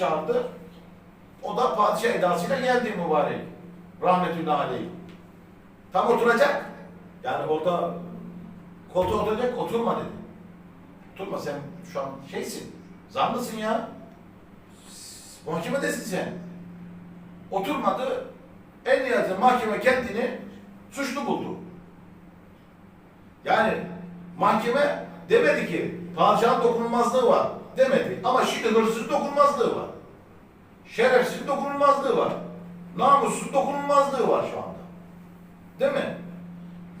çağırdı. O da padişah edasıyla geldi mübarek. Rahmetullahi aleyh. Tam oturacak. Yani orada koltuğa oturacak, oturma dedi. Oturma sen şu an şeysin, zanlısın ya. Mahkemedesin sen. Oturmadı. En nihayetinde mahkeme kendini suçlu buldu. Yani mahkeme demedi ki padişahın dokunulmazlığı var demedi. Ama şimdi hırsızın dokunulmazlığı var. Şerefsizin dokunulmazlığı var. Namussuzun dokunulmazlığı var şu anda. Değil mi?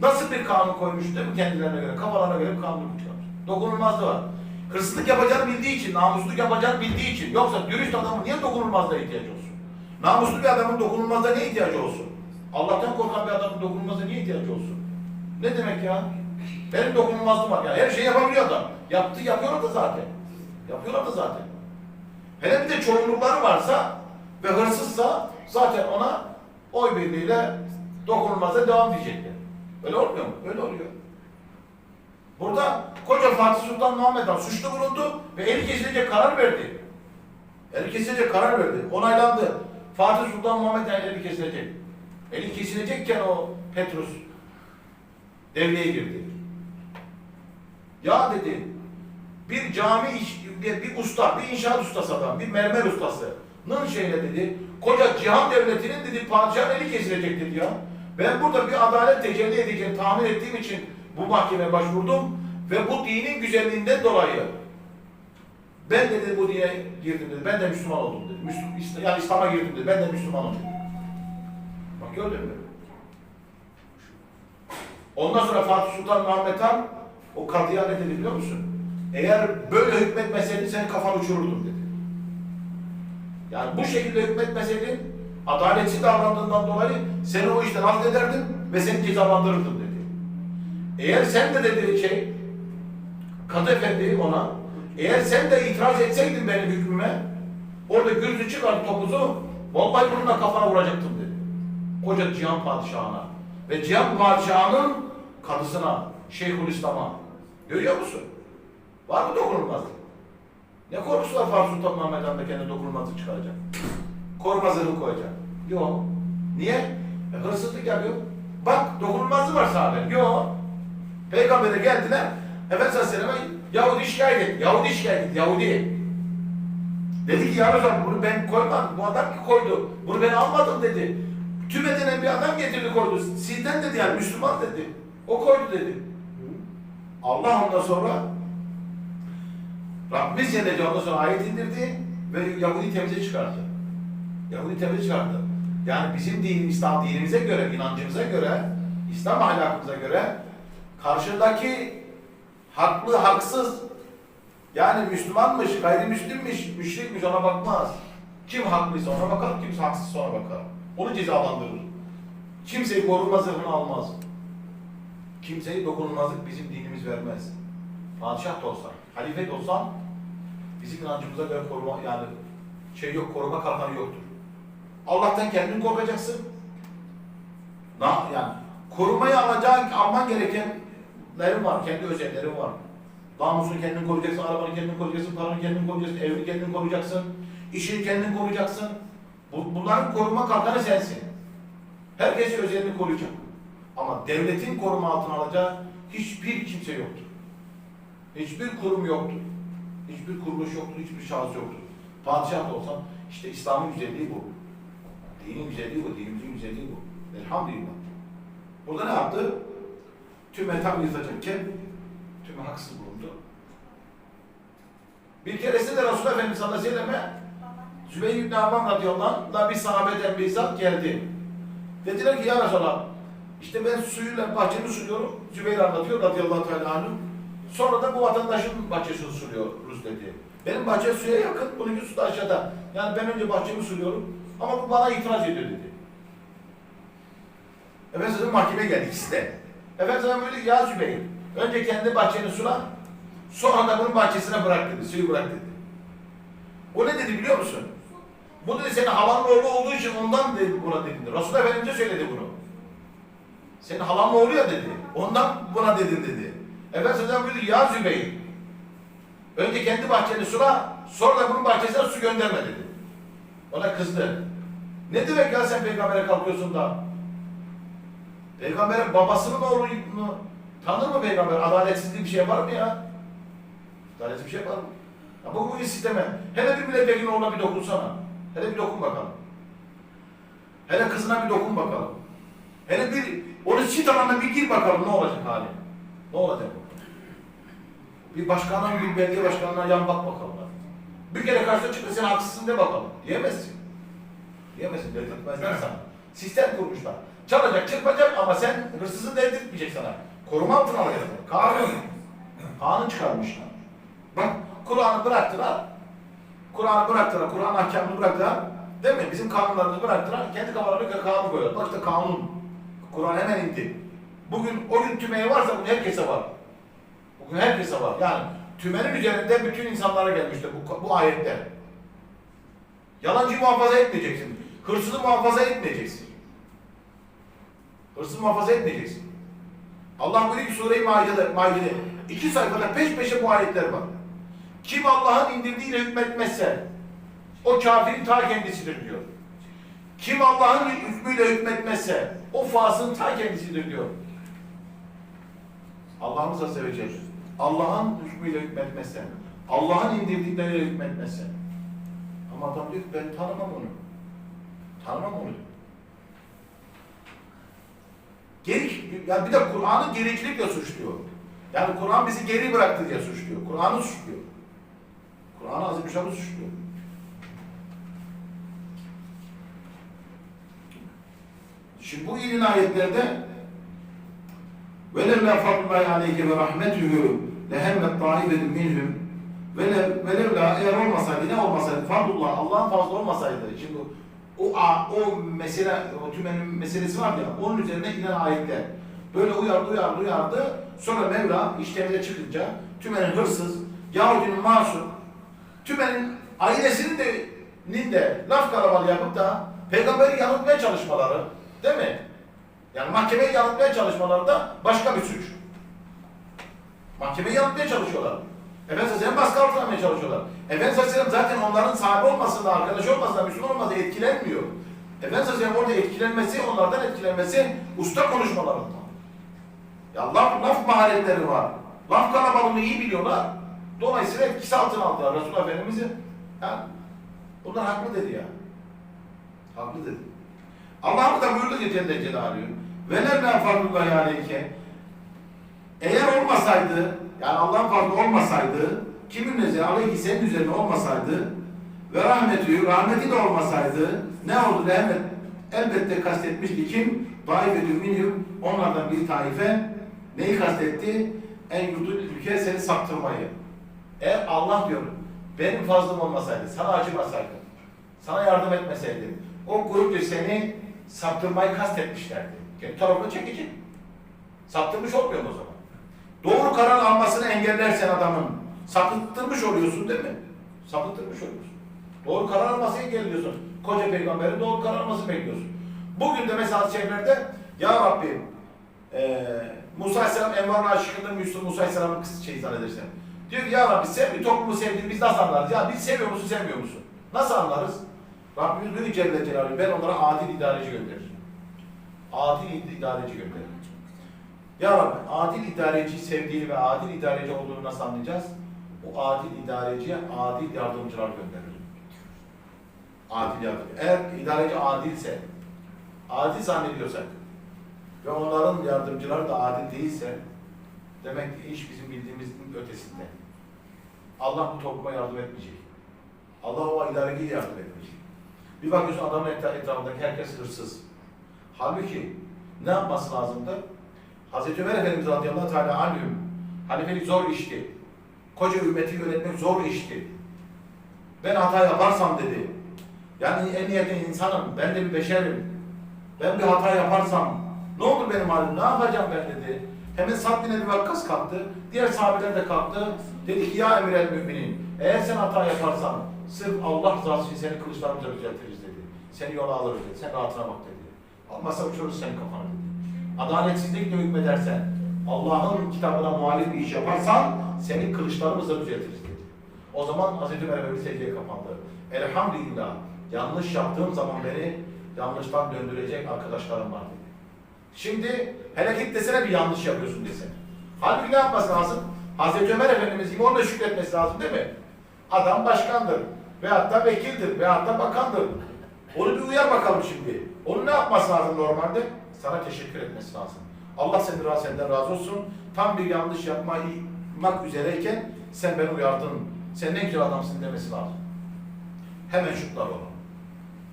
Nasıl bir kanun koymuş değil mi kendilerine göre? Kafalarına göre bir kanun çıkarmış. Dokunulmazlığı var. Hırsızlık yapacağını bildiği için, namusluluk yapacağını bildiği için. Yoksa dürüst adamın niye dokunulmazlığa ihtiyacı olsun? Namuslu bir adamın dokunulmazlığa niye ihtiyacı olsun? Allah'tan korkan bir adamın dokunulmazlığa niye ihtiyacı olsun? Ne demek ya? Benim dokunulmazlığım var. Yani her şeyi yapabiliyor adam. Yaptı, yapıyorlar da zaten. Yapıyorlar da zaten. Hele bir de çoğunlukları varsa ve hırsızsa zaten ona oy birliğiyle dokunulmazlığa devam diyecekler. Öyle olmuyor mu? Öyle oluyor. Burada koca Fatih Sultan Muhammed Han suçlu bulundu ve eli kesilecek karar verdi. Eli kesilecek karar verdi. Onaylandı. Fatih Sultan Muhammed Han eli kesilecek. Eli kesilecekken o Petrus devreye girdi. Ya dedi, bir cami iş, bir, usta, bir inşaat ustası adam, bir mermer ustasının şeyle dedi, koca cihan devletinin dedi padişahın eli kesilecek dedi ya. Ben burada bir adalet tecelli edeceğini tahmin ettiğim için bu mahkemeye başvurdum ve bu dinin güzelliğinden dolayı ben dedi bu dine girdim dedi. Ben de Müslüman oldum dedi. Müslüman, yani İslam'a girdim dedi. Ben de Müslümanım dedi. Bak gördün mü? Ondan sonra Fatih Sultan Mehmet Han o kadıya ne dedi biliyor musun? Eğer böyle hükmetmeseydin senin kafanı uçururdum dedi. Yani bu şekilde hükmetmeseydin adaletsiz davrandığından dolayı seni o işten affederdim ve seni cezalandırırdım dedi. Eğer sen de dedi şey Kadı Efendi ona eğer sen de itiraz etseydin benim hükmüme orada gürültü çıkardı topuzu vallahi bununla kafana vuracaktım dedi. Koca Cihan Padişahı'na ve Cihan Padişahı'nın kadısına Şeyhülislam'a görüyor musun? Var mı dokunulmazlık? Ne korkusu var Fatih Sultan Mehmet Han da kendine dokunulmazlık çıkaracak? Koruma zırhı koyacak. Yok. Niye? E, hırsızlık yapıyor. Bak dokunulmazlığı var sahabe. Yok. Peygamber'e geldiler. Efendimiz Aleyhisselam'a Yahudi şikayet et. Yahudi şikayet et. Yahudi. Dedi ki ya Resulallah bunu ben koymadım. Bu adam ki koydu. Bunu ben almadım dedi. Tüm bir adam getirdi koydu. Sizden dedi yani Müslüman dedi. O koydu dedi. Allah ondan sonra Rabbimiz Celle Celaluhu sonra ayet indirdi ve Yahudi temize çıkardı. Yahudi temize çıkardı. Yani bizim din, İslam dinimize göre, inancımıza göre, İslam ahlakımıza göre karşındaki haklı, haksız yani Müslümanmış, gayrimüslimmiş, müşrikmiş ona bakmaz. Kim haklıysa ona bakar, kimse haksızsa ona bakar. Onu cezalandırır. Kimseyi koruma zırhını almaz. Kimseyi dokunulmazlık bizim dinimiz vermez. Padişah da olsan, halife de olsan bizim inancımıza göre koruma yani şey yok, koruma kalkanı yoktur. Allah'tan kendin korkacaksın. Na, yani korumayı alacağın, alman gerekenlerin var, kendi özellerin var. Namusunu kendin koruyacaksın, arabanı kendin koruyacaksın, paranı kendin koruyacaksın, evini kendin koruyacaksın, işini kendin koruyacaksın. Bu, bunların koruma kalkanı sensin. Herkes özelliğini koruyacak. Ama devletin koruma altına alacağı hiçbir kimse yoktur. Hiçbir kurum yoktur. Hiçbir kuruluş yoktur, hiçbir şahıs yoktur. Padişah da olsan işte İslam'ın güzelliği bu. Dinin güzelliği bu, dinimizin güzelliği bu. Elhamdülillah. Burada ne yaptı? Tüme tam yırtacakken tüme haksız bulundu. Bir keresinde de Resulullah Efendimiz sallallahu aleyhi ve selleme Zübeyir İbni Avvam radıyallahu anh'la bir sahabeden bir zat geldi. Dediler ki ya Resulallah işte ben suyuyla bahçemi suluyorum. Zübeyir anlatıyor radıyallahu teala anh'ın. Sonra da bu vatandaşın bahçesini suluyoruz dedi. Benim bahçe suya yakın, bununki su da aşağıda. Yani ben önce bahçemi suluyorum ama bu bana itiraz ediyor dedi. Efendimiz mahkemeye geldi ikisi de. Efendimiz böyle dedi, ya Zübeyir, önce kendi bahçeni sula, sonra da bunun bahçesine bırak dedi, suyu bırak dedi. O ne dedi biliyor musun? Bu dedi senin halanın oğlu olduğu için ondan dedi buna dedi. Resulullah Efendimiz söyledi bunu. Senin halanın oğlu ya dedi. Ondan buna dedin dedi. Efendimiz buyurdu ya Zübeyir. Önce kendi bahçeni sula, sonra da bunun bahçesine su gönderme dedi. Ona kızdı. Ne demek ya sen peygambere kalkıyorsun da? Peygamberin babasının oğlunu tanır mı peygamber? Adaletsizliği bir şey var mı ya? Adaletsiz bir şey var mı? Ya bu, bu sisteme. Hele bir milletvekili oğluna bir dokunsana. Hele bir dokun bakalım. Hele kızına bir dokun bakalım. Hele bir, onu çiğ alanına bir gir bakalım ne olacak hali. Ne olacak. Bir başkanın, bir belediye başkanına yan bak bakalım. Bir kere karşına çıkıp sen haksızsın de bakalım. Diyemezsin. Diyemezsin. Dedirtmezler sana. Sistem kurmuşlar. Çalacak, çırpacak ama sen hırsızı dedirtmeyecek sana. Koruma altına alacak. Kanun. Kanun çıkarmışlar. Bak Kur'an'ı bıraktılar. Kur'an'ı bıraktılar. Kur'an ahkamını bıraktılar. Değil mi? Bizim kanunlarımızı bıraktılar. Kendi kafalarına kanun koyuyorlar. Bak işte kanun. Kur'an hemen indi. Bugün o gün tümeyi varsa bugün herkese var. Herkese var. Yani tümenin üzerinde bütün insanlara gelmiştir bu, bu ayetler. Yalancıyı muhafaza etmeyeceksin. Hırsızı muhafaza etmeyeceksin. Hırsızı muhafaza etmeyeceksin. Allah buyuruyor ki Sure-i Maide'de, Maide'de iki sayfada peş peşe bu ayetler var. Kim Allah'ın indirdiğiyle hükmetmezse o kafirin ta kendisidir diyor. Kim Allah'ın hükmüyle hükmetmezse o fasığın ta kendisidir diyor. Allah'ımız Azze ve Celle. Allah'ın hükmüyle hükmetmezsen, Allah'ın indirdikleriyle hükmetmezsen. Ama adam diyor ki ben tanımam onu. Tanımam onu. Geri, ya bir de Kur'an'ı gericilikle suçluyor. Yani Kur'an bizi geri bıraktı diye suçluyor. Kur'an'ı suçluyor. Kur'an'ı Azimüşşan'ı suçluyor. Şimdi bu ilin ayetlerde وَلَوْلَا فَضْلُ اللّٰهِ عَلَيْكَ وَرَحْمَتُهُ lehemmet ta'ibetin minhum velev, velevla eğer olmasaydı ne olmasaydı fardullah Allah'ın fazla olmasaydı şimdi o o mesele o tümenin meselesi var ya onun üzerine inen ayetler böyle uyardı uyardı uyardı sonra Mevla işlemine çıkınca tümenin hırsız Yahudinin masum tümenin ailesinin de nin de laf kalabalığı yapıp da peygamberi yanıltmaya çalışmaları değil mi? Yani mahkemeyi yanıltmaya çalışmaları da başka bir suç. Mahkemeyi yanıltmaya çalışıyorlar. Efendimiz Aleyhisselam baskı altına almaya çalışıyorlar. Efendimiz Aleyhisselam zaten onların sahibi olmasında, arkadaş olmasında, Müslüman olmasında etkilenmiyor. Efendimiz Aleyhisselam orada etkilenmesi, onlardan etkilenmesi usta konuşmalarında. Ya laf, laf maharetleri var. Laf kalabalığını iyi biliyorlar. Dolayısıyla etkisi altına aldılar Resulullah Efendimiz'i. Yani bunlar haklı dedi ya. Haklı dedi. Allah da buyurdu ki Celle Celaluhu. Velevla fardullahi aleyke. Eğer olmasaydı, yani Allah'ın farkı olmasaydı, kimin üzerine, aleyhi senin üzerine olmasaydı ve rahmetü, rahmeti de olmasaydı ne oldu Rahmet elbette kastetmişti kim? Daifetü minhum, onlardan bir taife neyi kastetti? En yudul ülke seni saptırmayı. Eğer Allah diyor, benim fazlım olmasaydı, sana acımasaydım, sana yardım etmeseydim, o grup diyor seni saptırmayı kastetmişlerdi. Kendi tarafına çekici. Saptırmış olmuyor mu o zaman? Doğru karar almasını engellersen adamın sapıttırmış oluyorsun değil mi? Sapıttırmış oluyorsun. Doğru karar alması engelliyorsun. Koca peygamberin doğru karar almasını bekliyorsun. Bugün de mesela çevrelerde Ya Rabbi e, Musa Aleyhisselam Envar'ın aşıkında Müslüm Musa Aleyhisselam'ın kız şey zannedersen. Diyor ki ya Rabbi sen bir toplumu sevdiğini biz nasıl anlarız? Ya biz seviyor musun sevmiyor musun? Nasıl anlarız? Rabbimiz diyor ki Celle Celaluhu ben onlara adil idareci gönderirim. Adil idareci gönderirim. Ya Rabbi adil idareci sevdiğini ve adil idareci olduğunu nasıl anlayacağız? O adil idareciye adil yardımcılar gönderir. Adil yardımcı. Eğer idareci adilse, adil zannediyorsak ve onların yardımcıları da adil değilse demek ki iş bizim bildiğimizin ötesinde. Allah bu topluma yardım etmeyecek. Allah o idareciye yardım etmeyecek. Bir bakıyorsun adamın etraf- etrafındaki herkes hırsız. Halbuki ne yapması lazımdı? Hazreti Ömer Efendimiz radıyallahu teala anhüm halifelik zor işti. Koca ümmeti yönetmek zor işti. Ben hata yaparsam dedi. Yani en niyetli insanım. Ben de bir beşerim. Ben bir hata yaparsam ne olur benim halim? Ne yapacağım ben dedi. Hemen Sa'd bin Ebi Vakkas kalktı. Diğer sahabeler de kalktı. Dedi ki ya emir el müminin. Eğer sen hata yaparsan sırf Allah rızası için seni kılıçlarımıza düzeltiriz dedi. Seni yola alırız dedi. Sen rahatına bak dedi. Olmazsa uçururuz senin kafanı dedi. Adaletsizlikle hükmedersen, Allah'ın kitabına muhalif bir iş yaparsan seni kılıçlarımızla düzeltiriz dedi. O zaman Hazreti Ömer Efendimiz secdeye kapandı. Elhamdülillah yanlış yaptığım zaman beni yanlıştan döndürecek arkadaşlarım var dedi. Şimdi hele git desene bir yanlış yapıyorsun desene. Halbuki ne yapması lazım? Hazreti Ömer Efendimiz gibi onu da şükretmesi lazım değil mi? Adam başkandır. Veyahut da vekildir. Veyahut da bakandır. Onu bir uyar bakalım şimdi. Onun ne yapması lazım normalde? Sana teşekkür etmesi lazım. Allah seni razı, senden razı olsun. Tam bir yanlış yapmak üzereyken sen beni uyardın. Sen ne güzel adamsın demesi lazım. Hemen şutlar onu.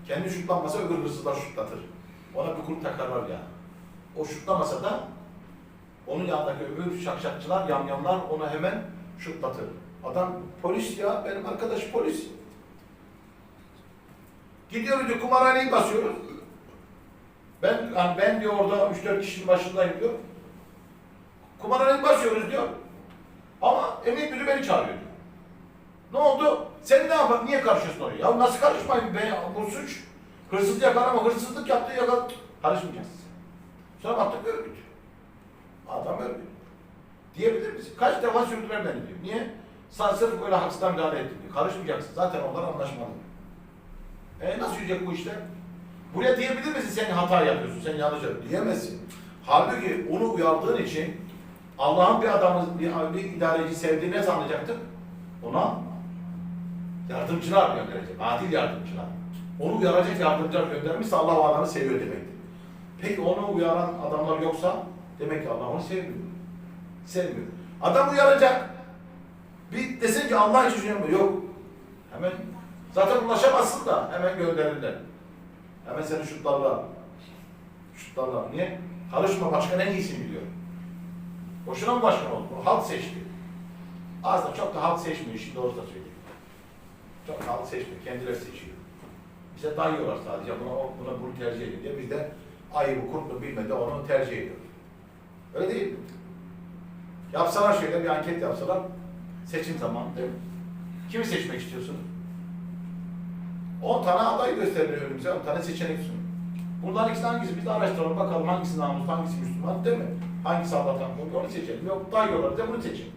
Kendi şutlanmasa öbür hırsızlar şutlatır. Ona bir kurum takarlar yani. O şutlamasa da onun yanındaki öbür şakşakçılar, yamyamlar onu hemen şutlatır. Adam polis ya, benim arkadaş polis. Gidiyoruz diyor, kumarhaneyi basıyoruz. Ben, yani ben diyor orada 3-4 kişinin başındayım diyor. Kumarhaneyi basıyoruz diyor. Ama emniyet müdürü beni çağırıyor diyor. Ne oldu? Sen ne yapar? Niye karışıyorsun oraya? Ya nasıl karışmayayım? Ben, bu suç. Hırsız yakalama, hırsızlık yaptı yakal. Karışmayacaksın. Sonra baktık örgüt. Adam örgüt. Diyebilir misin? Kaç defa sürdüler beni diyor. Niye? Sen sırf böyle haksızdan müdahale ettin diyor. Karışmayacaksın. Zaten onlar anlaşmalı. E nasıl yürüyecek bu işler? Buraya diyebilir misin sen hata yapıyorsun, sen yanlış yapıyorsun? Diyemezsin. Halbuki onu uyardığın için Allah'ın bir adamı, bir, bir idareci sevdiğini ne sanacaktık? Ona yardımcılar gönderecek, adil yardımcılar. Onu uyaracak yardımcılar göndermişse Allah o adamı seviyor demektir. Peki onu uyaran adamlar yoksa demek ki Allah onu sevmiyor. Sevmiyor. Adam uyaracak. Bir desin ki Allah hiç düşünüyor? Yok. Hemen zaten ulaşamazsın da hemen gönderirler. Hemen seni şutlarlar. Şutlarlar. Niye? Karışma başkan en iyisini biliyor. Boşuna mı başkan oldu? O halk seçti. Az da çok da halk seçmiyor. İşin doğrusu da söyleyeyim. Çok da halk seçmiyor. Kendileri seçiyor. Bize dayıyorlar sadece. Buna, buna bunu tercih edin diye. Biz de ayı bu kurt mu bilmedi onu tercih ediyoruz. Öyle değil mi? Yapsalar şöyle bir anket yapsalar seçim zamanı değil mi? Kimi seçmek istiyorsunuz? 10 tane aday gösterilir önümüze, 10 tane seçenek sunuyor. Bunların ikisi hangisi? Biz de araştıralım bakalım hangisi namuslu, hangisi Müslüman değil mi? Hangisi Allah'tan korkuyor onu seçelim. Yok dayıyorlar da bunu seçin.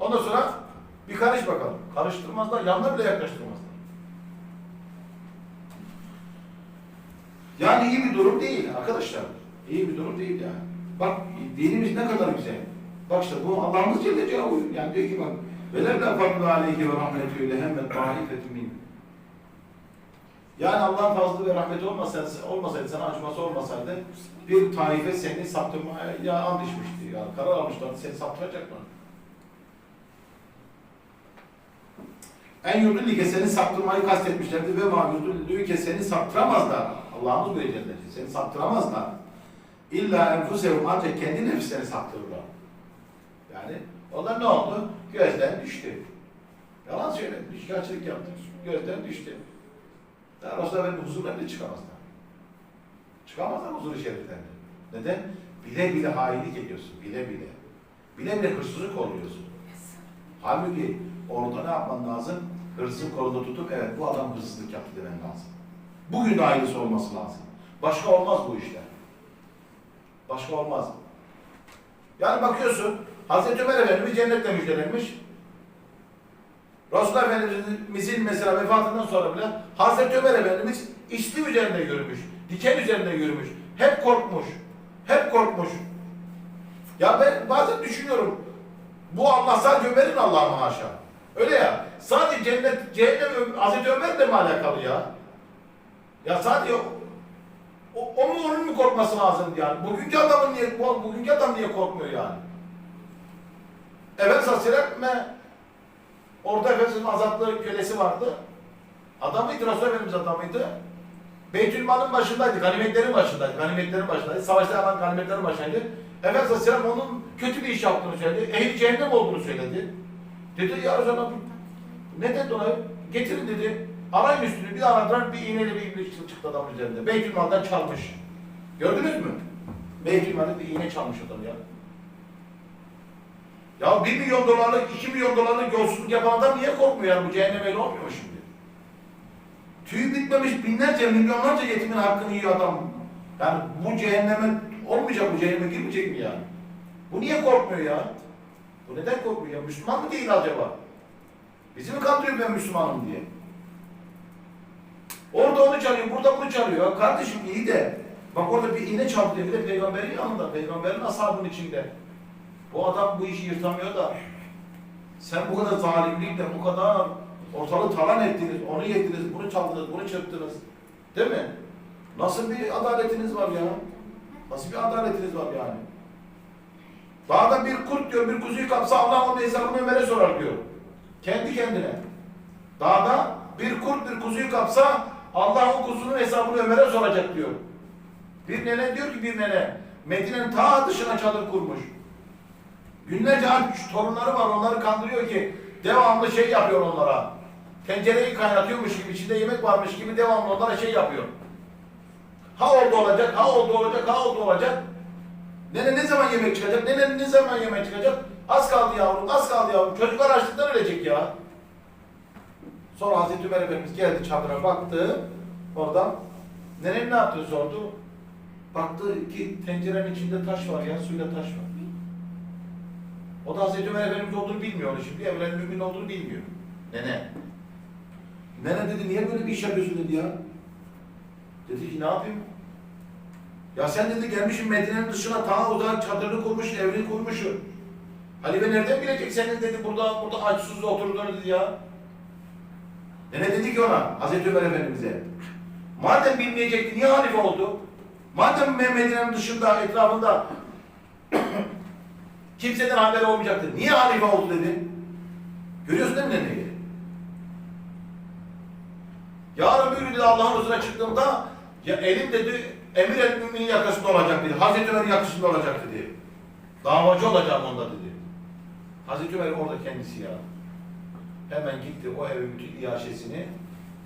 Ondan sonra bir karış bakalım. Karıştırmazlar, yanına bile yaklaştırmazlar. Yani iyi bir durum değil arkadaşlar. İyi bir durum değil yani. Bak dinimiz ne kadar güzel. Bak işte bu Allah'ımız Celle Celaluhu. Yani diyor ki bak Fadlu aleyhi ve rahmetü lehemmet taifetü min. Yani Allah'ın fazlı ve rahmeti olmasaydı, olmasaydı sana acıması olmasaydı bir taife seni saptırmaya ya and içmişti. Yani karar almışlardı seni saptıracaklar. En yurdulike seni saptırmayı kastetmişlerdi ve ma yurdulike seni saptıramazlar. Allah'ımız böyle Celle Seni saptıramazlar. İlla enfusehum ancak kendi nefislerini saptırırlar. Yani onlar ne oldu? Gözden düştü. Yalan söyledi. Şikayetçilik yaptı. Gözden düştü. Daha Resulullah benim huzuruna bile çıkamazlar. Çıkamazlar huzur-u şeriflerine. Neden? Bile bile hainlik ediyorsun. Bile bile. Bile bile hırsızlık oluyorsun. Halbuki orada ne yapman lazım? Hırsızın kolunda tutup evet bu adam hırsızlık yaptı demen lazım. Bugün de aynısı olması lazım. Başka olmaz bu işler. Başka olmaz. Yani bakıyorsun Hazreti Ömer Efendimiz cennetle müjdelenmiş. Resulullah Efendimizin mesela vefatından sonra bile Hazreti Ömer Efendimiz içli üzerinde yürümüş. Diken üzerinde yürümüş. Hep korkmuş. Hep korkmuş. Ya ben bazen düşünüyorum. Bu Allah sadece Ömer'in Allah'ı mı haşa? Öyle ya. Sadece cennet, cehennem Hazreti Ömer'le mi alakalı ya? Ya sadece o, o, onun onun mu korkması lazım yani? Bugünkü adamın niye, bu- bugünkü adam niye korkmuyor yani? Efendimiz Aleyhisselam orada Efendimiz'in azatlı kölesi vardı. Adamıydı, Resul Efendimiz adamıydı. Beytülmal'ın başındaydı, ganimetlerin başındaydı, ganimetlerin başındaydı. Savaşta alan ganimetlerin başındaydı. Efendimiz Aleyhisselam onun kötü bir iş yaptığını söyledi. Ehli cehennem olduğunu söyledi. Dedi ya Resulallah ne dedi ona? Getirin dedi. Arayın üstünü bir aradılar bir iğneyle bir iblis çıktı adamın üzerinde. Beytülmal'dan çalmış. Gördünüz mü? Beytülmal'de bir iğne çalmış adam ya. Ya 1 milyon dolarlık, 2 milyon dolarlık yolsuzluk yapan niye korkmuyor bu cehennem öyle olmuyor mu şimdi? Tüyü bitmemiş binlerce, milyonlarca yetimin hakkını yiyor adam. Yani bu cehenneme olmayacak, bu cehenneme girmeyecek mi yani? Bu niye korkmuyor ya? Bu neden korkmuyor ya? Müslüman mı değil acaba? Bizi mi kandırıyor ben Müslümanım diye? Orada onu çalıyor, burada bunu çalıyor. Ya kardeşim iyi de. Bak orada bir iğne çarptı bir de peygamberin yanında. Peygamberin ashabının içinde. Bu adam bu işi yırtamıyor da. Sen bu kadar zalimlikle, bu kadar ortalığı talan ettiniz, onu yediniz, bunu çaldınız, bunu çırptınız. Değil mi? Nasıl bir adaletiniz var ya? Nasıl bir adaletiniz var yani? Dağda bir kurt diyor, bir kuzuyu kapsa Allah onun hesabını Ömer'e sorar diyor. Kendi kendine. Dağda bir kurt bir kuzuyu kapsa Allah o kuzunun hesabını Ömer'e soracak diyor. Bir nene diyor ki bir nene Medine'nin ta dışına çadır kurmuş. Günlerce aç torunları var onları kandırıyor ki devamlı şey yapıyor onlara. Tencereyi kaynatıyormuş gibi içinde yemek varmış gibi devamlı onlara şey yapıyor. Ha oldu olacak, ha oldu olacak, ha oldu olacak. Nene ne zaman yemek çıkacak? Nene ne zaman yemek çıkacak? Az kaldı yavrum, az kaldı yavrum. Çocuklar açlıktan ölecek ya. Sonra Hazreti Ömer Efendimiz geldi çadıra baktı. Oradan nenem ne yaptı sordu. Baktı ki tencerenin içinde taş var ya, suyla taş var. O da Hazreti Ömer Efendimiz olduğunu bilmiyor şimdi. Evren mümin olduğunu bilmiyor. Nene. Nene dedi niye böyle bir iş yapıyorsun dedi ya. Dedi ki ne yapayım? Ya sen dedi gelmişsin Medine'nin dışına ta uzak çadırını kurmuşsun, evini kurmuşsun. Halife nereden bilecek senin dedi burada burada aç susuz oturduğunu dedi ya. Nene dedi ki ona Hazreti Ömer Efendimiz'e. Madem bilmeyecekti niye halife oldu? Madem Medine'nin dışında etrafında kimseden haberi olmayacaktı. Niye halife oldu dedi. Görüyorsun değil mi neneyi? Yarın bir gün Allah'ın huzuruna çıktığımda ya elim dedi emir el müminin yakasında olacak dedi. Hazreti Ömer'in yakasında olacak dedi. Davacı olacağım onda dedi. Hazreti Ömer orada kendisi ya. Hemen gitti o evin bütün iaşesini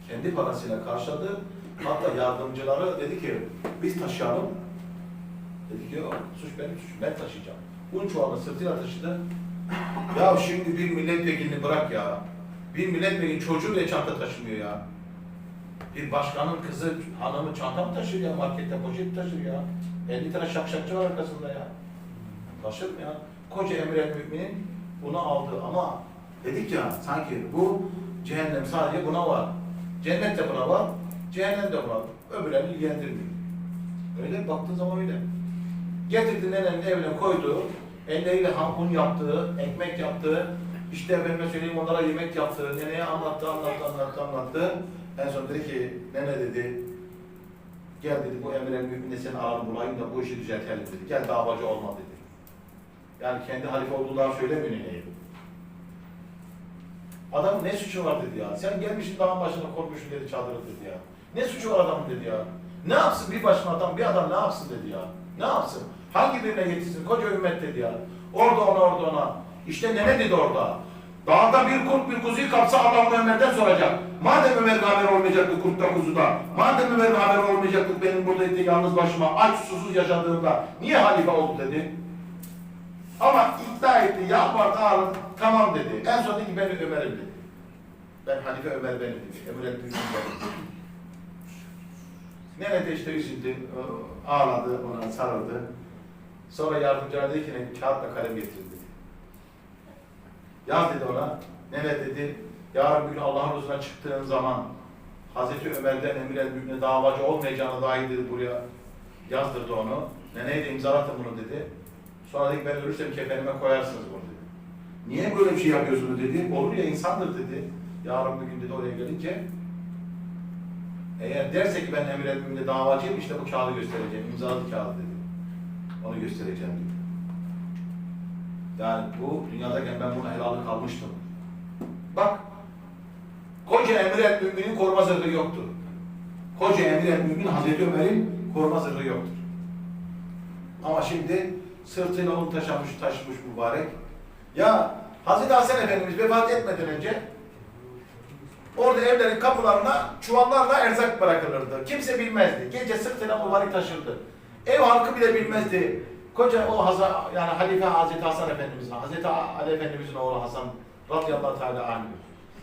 kendi parasıyla karşıladı. Hatta yardımcıları dedi ki biz taşıyalım. Dedi ki suç benim suçum ben taşıyacağım. Un çuvalını sırtıyla taşıdı. Ya şimdi bir milletvekilini bırak ya. Bir milletvekili çocuğu bile çanta taşımıyor ya. Bir başkanın kızı, hanımı çanta mı taşır ya? Markette poşet taşır ya. 50 tane şakşakçı var arkasında ya. Taşır mı ya? Koca emir el müminin bunu aldı ama dedik ya sanki bu cehennem sadece buna var. Cennet de buna var, cehennem de buna var. Öbürlerini ilgilendirmiyor. Öyle baktığın zaman öyle. Getirdi nenenin evine koydu. Elleriyle hampun yaptığı, ekmek yaptığı, işte efendime söyleyeyim onlara yemek yaptığı, neneye anlattı, anlattı, anlattı, anlattı. En son dedi ki, nene dedi, gel dedi bu emir el müminde senin ağrını bulayım da bu işi düzeltelim dedi. Gel davacı olma dedi. Yani kendi halife olduğundan söylemiyor neneye. Adamın ne suçu var dedi ya. Sen gelmişsin dağın başına korkmuşsun dedi çadırı dedi ya. Ne suçu var adamın dedi ya. Ne yapsın bir başına adam, bir adam ne yapsın dedi ya. Ne yapsın? Hangi birine yetişsin? Koca ümmet dedi ya. Orada ona, orada ona. İşte nene dedi orada. Dağda bir kurt bir kuzuyu kapsa Allah onu Ömer'den soracak. Madem Ömer'in haber olmayacaktı kurtta kuzuda, madem Ömer'in haber olmayacaktı benim burada dedi, yalnız başıma aç susuz yaşadığımda niye halife oldu dedi. Ama ikna etti, yalvardı, ağladı, tamam dedi. En son dedi ki ben Ömer'im dedi. Ben Halife Ömer benim dedi. Ömer el benim. Nene de işte üzüldü, ağladı, ona sarıldı. Sonra yardımcılar dedi ki kağıtla kalem getir dedi. Yaz dedi ona. Nene dedi, yarın bir gün Allah'ın huzuruna çıktığın zaman Hazreti Ömer'den emir el mümine davacı olmayacağını dahi dedi buraya yazdırdı onu. Neneye de imzalatın bunu dedi. Sonra dedi ben ölürsem kefenime koyarsınız bunu dedi. Niye böyle bir şey yapıyorsunuz dedi. Olur ya insandır dedi. Yarın bir gün dedi oraya gelince eğer derse ki ben emir el mümine davacıyım işte bu kağıdı göstereceğim. İmzaladı kağıdı dedi. Onu göstereceğim dedi. Yani bu dünyadayken ben buna helalı kalmıştım. Bak, koca emir el müminin koruma zırhı yoktu. Koca emir el mümin Hazreti Ömer'in koruma zırhı yoktur. Ama şimdi sırtıyla onu taşımış, taşımış mübarek. Ya Hazreti Hasan Efendimiz vefat etmeden önce orada evlerin kapılarına çuvallarla erzak bırakılırdı. Kimse bilmezdi. Gece sırtıyla mübarek taşırdı. Ev halkı bile bilmezdi. Koca o Hazar, yani Halife Hazreti Hasan Efendimiz'in, Hazreti Ali Efendimiz'in oğlu Hasan radıyallahu teala anh.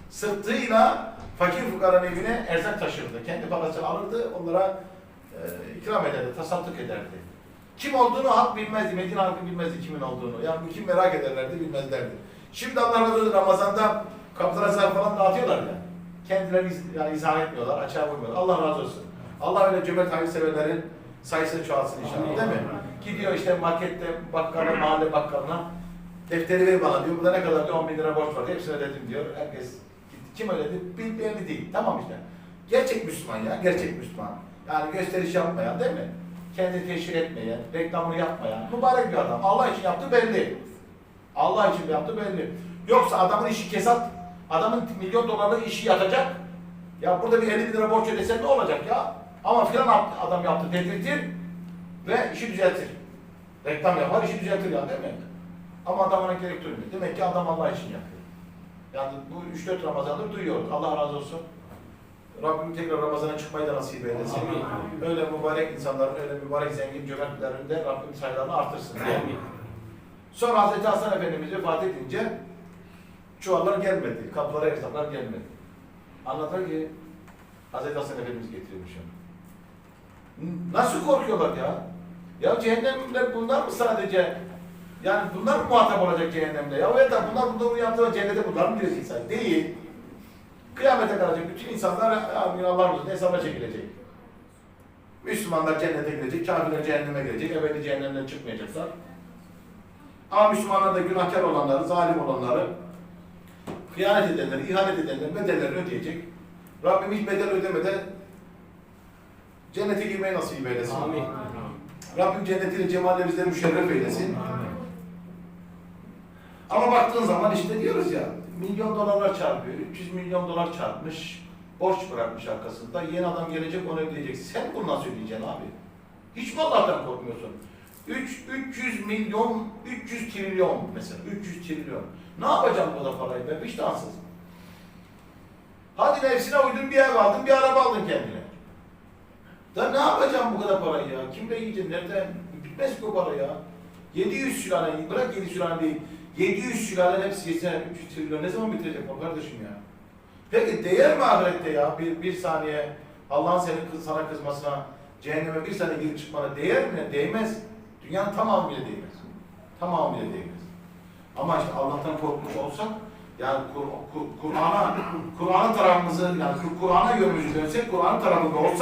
Sırtıyla fakir fukaranın evine erzak taşırdı. Kendi parasını alırdı, onlara e, ikram ederdi, tasadduk ederdi. Kim olduğunu halk bilmezdi, Medine halkı bilmezdi kimin olduğunu. Yani bu kim merak ederlerdi, bilmezlerdi. Şimdi Allah razı Ramazan'da kapılara zar falan dağıtıyorlar ya. kendileri iz- yani izah etmiyorlar, açığa vurmuyorlar. Allah razı olsun. Allah öyle cömert hayırseverlerin sayısını çoğalsın inşallah değil mi? Gidiyor işte markette bakkala, mahalle bakkalına defteri ver bana diyor. Burada ne kadar diyor 10 bin lira borç var. Hepsini ödedim diyor. Herkes gitti. Kim ödedi? Belli değil. Tamam işte. Gerçek Müslüman ya. Gerçek Müslüman. Yani gösteriş yapmayan değil mi? Kendini teşhir etmeyen, reklamını yapmayan, mübarek bir adam. Allah için yaptığı belli. Allah için yaptığı belli. Yoksa adamın işi kesat, adamın milyon dolarlık işi yatacak. Ya burada bir 50 bin lira borç ödesen ne olacak ya? Ama filan adam yaptı dedirtir ve işi düzeltir. Reklam yapar, işi düzeltir ya değil mi? Ama adam ona gerek duymuyor. Demek ki adam Allah için yapıyor. Yani bu 3-4 Ramazan'dır duyuyoruz. Allah razı olsun. Rabbim tekrar Ramazan'a çıkmayı da nasip eylesin. Öyle mübarek insanların, öyle mübarek zengin cömertlerin de Rabbim sayılarını artırsın. Amin. Sonra Hazreti Hasan Efendimiz vefat edince çuvallar gelmedi, kapılara erzaklar gelmedi. Anlatır ki Hazreti Hasan Efendimiz getiriyormuş onu. Nasıl korkuyorlar ya? Ya cehennemler bunlar mı sadece? Yani bunlar mı muhatap olacak cehennemde? Ya evet da bunlar bunları yaptılar cennete bunlar mı diyor insan? Değil. Kıyamete kalacak bütün insanlar ya, Allah razı olsun hesaba çekilecek. Müslümanlar cennete girecek, kafirler cehenneme girecek, ebedi cehennemden çıkmayacaklar. Ama Müslümanlar da günahkar olanları, zalim olanları, hıyanet edenleri, ihanet edenleri bedellerini ödeyecek. Rabbim hiç bedel ödemeden cennete girmeyi nasip eylesin. Amin. Rabbim cennetiyle cemalle bizleri müşerref eylesin. Ama baktığın zaman işte diyoruz ya, milyon dolarlar çarpıyor, 300 milyon dolar çarpmış, borç bırakmış arkasında, yeni adam gelecek onu ödeyecek. Sen bunu nasıl ödeyeceksin abi? Hiç mi Allah'tan korkmuyorsun? 3, 300 milyon, 300 trilyon mesela, 300 trilyon. Ne yapacağım bu kadar parayı ben vicdansız. Hadi nefsine uydun bir ev aldın, bir araba aldın kendine. Da ne yapacağım bu kadar parayı ya? Kimle yiyeceğim? Nereden? Bitmez ki o para ya. 700 sülale, bırak 7 sülale değil. 700 sülale hepsi yese 300 trilyon ne zaman bitirecek o kardeşim ya? Peki değer mi ahirette ya? Bir, bir saniye Allah'ın senin kız, sana kızmasına, cehenneme bir saniye girip çıkmana değer mi? Değmez. Dünyanın tamamı bile değmez. Tamamı bile değmez. Ama işte Allah'tan korkmuş olsak, yani Kur- Kur- Kur'an'a, Kur'an'ın tarafımızı, yani Kur'an'a yönümüzü dönsek, Kur'an'ın tarafında olsak,